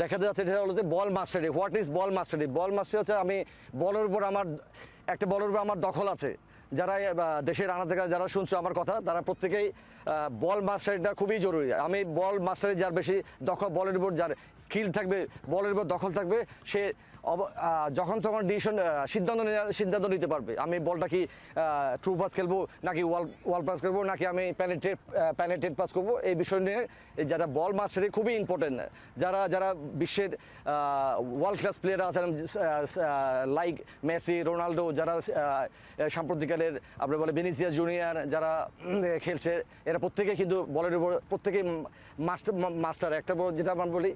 দেখাতে যাচ্ছে সেটা হলো যে বল মাস্টারি। হোয়াট ইজ বল মাস্টারি? বল মাস্টারি হচ্ছে আমি বলের উপর আমার, একটা বলের উপর আমার দখল আছে। যারা দেশের আনা থেকে যারা শুনছো আমার কথা তারা প্রত্যেকেই বল মাস্টারিটা খুবই জরুরি। আমি বল মাস্টারি যার বেশি দখল বলের উপর যার স্কিল থাকবে বলের উপর দখল থাকবে সে যখন তখন ডিসিশন সিদ্ধান্ত সিদ্ধান্ত নিতে পারবে। আমি বলটা কি ট্রু পাস খেলব নাকি ওয়াল ওয়াল পাস করব নাকি আমি প্যানেটেড প্যানেটেড পাস করব? এই বিষয় নিয়ে যারা বল মাস্টারি খুবই ইম্পর্টেন্ট যারা যারা বিশ্বের ওয়ার্ল্ড ক্লাস প্লেয়ার আছেন লাইক মেসি রোনাল্ডো যারা আহ, সাম্প্রতিককালের আমরা বলে বেনিসিয়াস জুনিয়র যারা খেলছে, এরা প্রত্যেকে কিন্তু বলের উপর প্রত্যেকেই মাস্টার মাস্টার, একটা যেটা আমরা বলি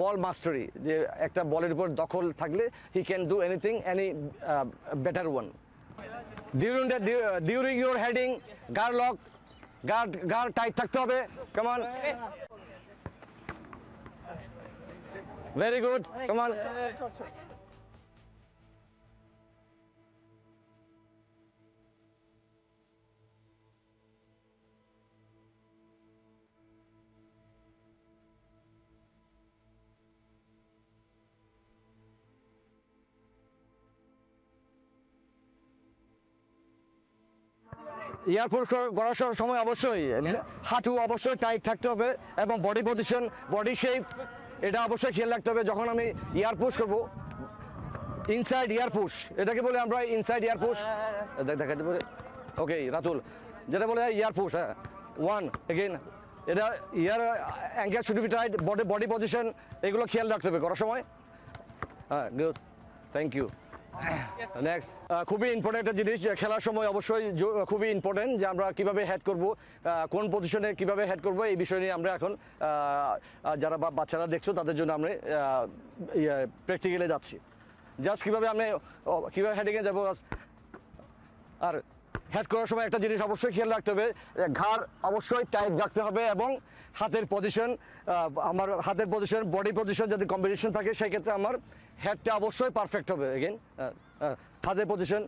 বল মাস্টারি, যে একটা বলের উপর দখল থাকলে he can do anything any better one during the during your heading গার লক গার গার টাইট থাকতে হবে কেমন ভেরি গুড কেমন এয়ারপোর্ট করার সময় অবশ্যই হাঁটু অবশ্যই টাইট থাকতে হবে এবং বডি পজিশন বডি শেপ এটা অবশ্যই খেয়াল রাখতে হবে যখন আমি এয়ার পুশ করব। ইনসাইড এয়ার পুশ এটাকে বলে আমরা ইনসাইড এয়ার পুশ দেখাতে পারে? ওকে রাতুল, যেটা বলে এয়ার পুশ হ্যাঁ। ওয়ান এগেন এটা your ankle should be tight body body position এগুলো খেয়াল রাখতে হবে করার সময়। হ্যাঁ গুড থ্যাংক ইউ নেক্সট খুবই ইম্পর্টেন্ট একটা জিনিস খেলার সময় অবশ্যই খুবই ইম্পর্টেন্ট যে আমরা কীভাবে হেড করব কোন পজিশনে কীভাবে হেড করব, এই বিষয় নিয়ে আমরা এখন যারা বাচ্চারা দেখছ, তাদের জন্য আমরা প্র্যাকটিক্যালে যাচ্ছি। জাস্ট কীভাবে আমি কীভাবে হেডিংয়ে যাব আর হেড করার সময় একটা জিনিস অবশ্যই খেয়াল রাখতে হবে ঘাড় অবশ্যই টাইট রাখতে হবে এবং হাতের পজিশন আমার হাতের পজিশন বডি পজিশন যদি কম্বিনেশন থাকে সেই ক্ষেত্রে আমার হেডটা অবশ্যই পারফেক্ট হবে এগেন হাতের পজিশন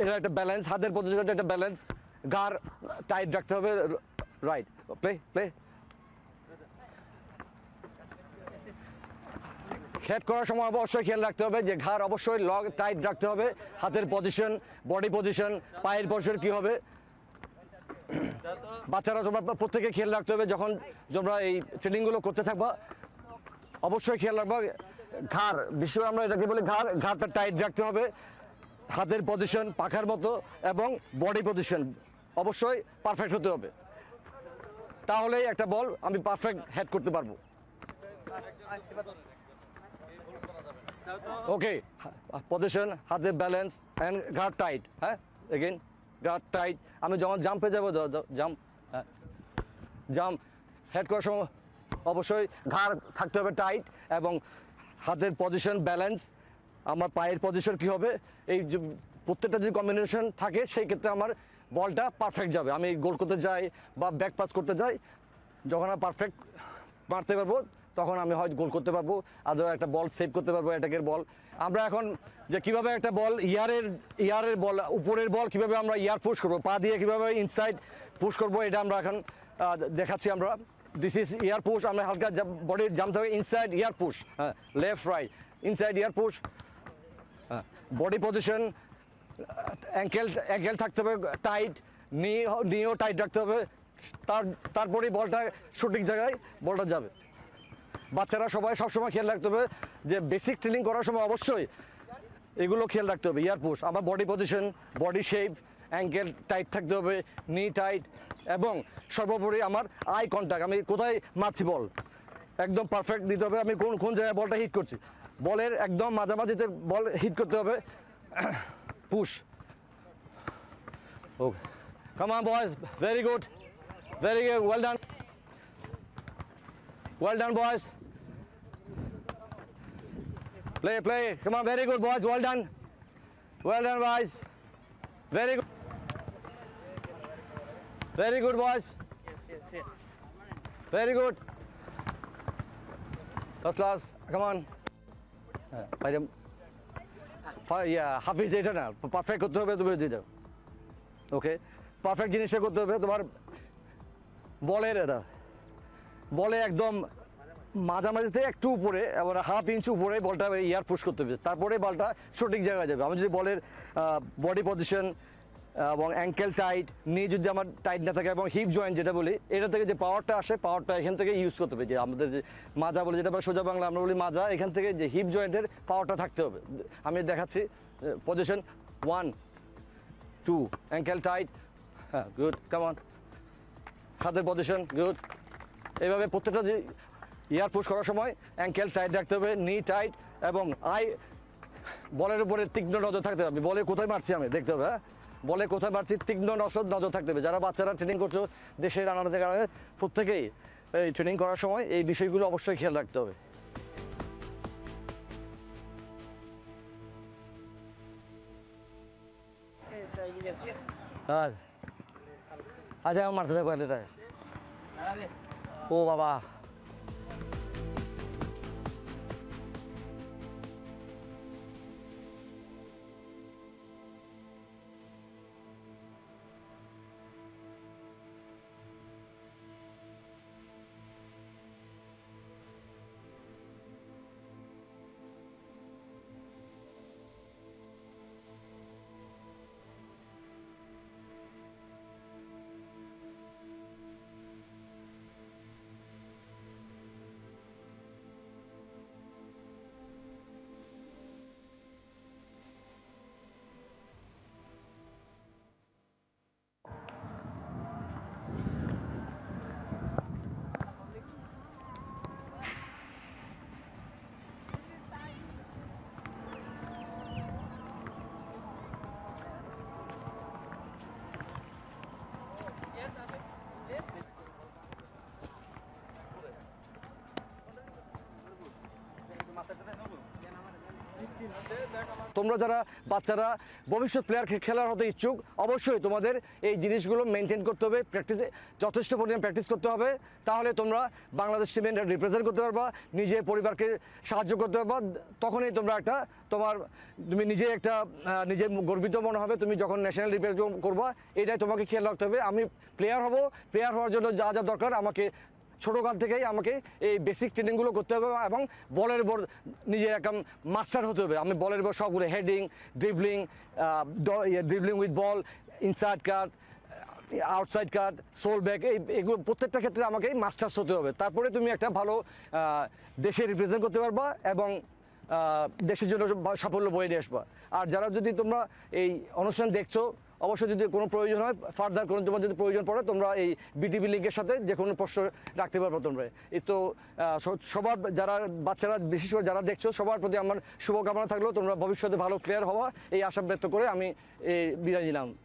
এটা একটা ব্যালেন্স হাতের পজিশন একটা ব্যালেন্স ঘাড় টাইট রাখতে হবে রাইট প্লে প্লে হেড করার সময় অবশ্যই খেয়াল রাখতে হবে যে ঘাড় অবশ্যই লগ টাইট রাখতে হবে, হাতের পজিশন বডি পজিশন পায়ের পজিশন কি হবে? বাচ্চারা তোমরা প্রত্যেকে খেয়াল রাখতে হবে যখন তোমরা এই ট্রেনিংগুলো করতে থাকবা, অবশ্যই খেয়াল রাখবা ঘাড় করে আমরা এটাকে বলি ঘাড়, ঘাড়টা টাইট রাখতে হবে। হাতের পজিশন পাখার মতো এবং বডি পজিশন অবশ্যই পারফেক্ট হতে হবে। তাহলেই একটা বল আমি পারফেক্ট হেড করতে পারব। ওকে পজিশন হাতের ব্যালেন্স অ্যান্ড ঘাট টাইট হ্যাঁ? এগেন ঘাট টাইট আমি যখন জাম্পে যাব জাম্প জাম্প হেড করার সময় অবশ্যই ঘাড় থাকতে হবে টাইট এবং হাতের পজিশন ব্যালেন্স আমার পায়ের পজিশন কি হবে? এই প্রত্যেকটা যদি কম্বিনেশন থাকে, সেই ক্ষেত্রে আমার বলটা পারফেক্ট যাবে। আমি গোল করতে যাই বা ব্যাক পাস করতে যাই, যখন আমি পারফেক্ট মারতে পারব, তখন আমি হয়তো গোল করতে পারব। আদার একটা বল সেভ করতে পারব অ্যাটাকের বল আমরা এখন যে কীভাবে একটা বল ইয়ারের ইয়ারের বল উপরের বল কীভাবে আমরা ইয়ার পুশ করব, পা দিয়ে কীভাবে ইনসাইড পুশ করব, এটা আমরা এখন দেখাচ্ছি আমরা। দিস ইজ ইয়ার পুশ আমরা হালকা বডির জামতে হবে ইনসাইড ইয়ার পুশ হ্যাঁ left right inside air push হ্যাঁ বডি পজিশন অ্যাঙ্কেল অ্যাঙ্কেল থাকতে হবে টাইট নি নিও টাইট রাখতে হবে, তার তারপরেই বলটা সঠিক জায়গায়, বলটা যাবে। বাচ্চারা সবাই সবসময় খেয়াল রাখতে হবে যে বেসিক ট্রেনিং করার সময় অবশ্যই এগুলো খেয়াল রাখতে হবে ইয়ার পুশ আমার body position body shape ankle tight থাকতে হবে নি টাইট এবং সর্বোপরি আমার আই কন্ট্যাক্ট আমি কোথায় মারছি বল? একদম পারফেক্ট দিতে হবে আমি কোন কোন জায়গায় বলটা হিট করছি? বলের একদম মাঝামাঝিতে বল হিট করতে হবে। Push okay come on very good very good well done well done boys Play, play. Come on, very good, boys. Well done. Well done. Very good. Very good, boys. Yes, yes, yes. Very good. First class. Come on. Yeah Hafiz এটা না perfect করতে হবে তুমি দিয়ে দাও okay perfect জিনিসটা করতে হবে তোমার বলের এটা বলে একদম মাঝামাঝিতে একটু উপরে এবার হাফ ইঞ্চ উপরে বলটা ইয়ার পুশ করতে হবে তারপরে বলটা সঠিক জায়গায় যাবে আমি যদি বলের বডি পজিশন এবং অ্যাঙ্কেল টাইট নি যদি আমার টাইট না থাকে এবং হিপ জয়েন্ট যেটা বলি, এটা থেকে যে পাওয়ারটা আসে পাওয়ারটা এখান থেকে ইউজ করতে হবে। যে আমাদের যে মাজা বলি যেটা সোজা বাংলা আমরা বলি মাজা, এখান থেকে যে হিপ জয়েন্টের পাওয়ারটা থাকতে হবে। আমি দেখাচ্ছি position one two ankle tight হ্যাঁ গুড কামন হাতের পজিশন গুড এইভাবে প্রত্যেকটা যে ইয়ার পুশ করার সময় অ্যাঙ্কেল টাইট রাখতে হবে নি টাইট এবং আই বলের উপরে তীক্ষ্ণ নজর থাকতে হবে। বলে কোথায় মারছি আমি? দেখতে হবে হ্যাঁ? বলে কোথায় মারছি তীক্ষ্ণ নজর নজর থাকতে হবে। যারা বাচ্চারা ট্রেনিং করছ দেশের নানা জায়গায় প্রত্যেকেই এই ট্রেনিং করার সময় এই বিষয়গুলো অবশ্যই খেয়াল রাখতে হবে। আচ্ছা আমার মারতে থাকব ও বাবা। তোমরা যারা বাচ্চারা ভবিষ্যৎ প্লেয়ার খেলার হতে ইচ্ছুক, অবশ্যই তোমাদের এই জিনিসগুলো মেনটেন করতে হবে। প্র্যাকটিসে যথেষ্ট পরিমাণে প্র্যাকটিস করতে হবে। তাহলে তোমরা বাংলাদেশ টিমে রিপ্রেজেন্ট করতে পারবা নিজের পরিবারকে সাহায্য করতে পারবা। তখনই তোমরা একটা তোমার, তুমি নিজে একটা নিজে গর্বিত মনে হবে। তুমি যখন ন্যাশনাল রিপ্রেজেন্ট করবা, এটাই তোমাকে খেয়াল রাখতে হবে। আমি প্লেয়ার হব। প্লেয়ার হওয়ার জন্য যা যা দরকার আমাকে ছোটোকাল থেকেই আমাকে এই বেসিক ট্রেনিংগুলো করতে হবে এবং বলের উপর নিজের একটা মাস্টার হতে হবে। আমি বলের উপর সবগুলো heading dribbling dribbling with ball inside cut outside cut sole back এই, এগুলো প্রত্যেকটা ক্ষেত্রে আমাকে মাস্টার্স হতে হবে। তারপরে তুমি একটা ভালো দেশে রিপ্রেজেন্ট করতে পারবা এবং দেশের জন্য সাফল্য বয়ে নিয়ে আসবা। আর যারা যদি তোমরা এই অনুষ্ঠান দেখছ অবশ্যই যদি কোনো প্রয়োজন হয় ফার্দার কোনো তোমার যদি প্রয়োজন পড়ে, তোমরা এই বিটিভি লিঙ্কের সাথে যে কোনো প্রশ্ন রাখতে পারব তোমরা। এই তো সবার যারা বাচ্চারা, বিশেষ করে যারা দেখছ, সবার প্রতি আমার শুভকামনা থাকলেও তোমরা ভবিষ্যতে ভালো প্লেয়ার হওয়া, এই আশা ব্যক্ত করে আমি এই বিদায় নিলাম।